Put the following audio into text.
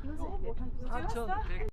4,100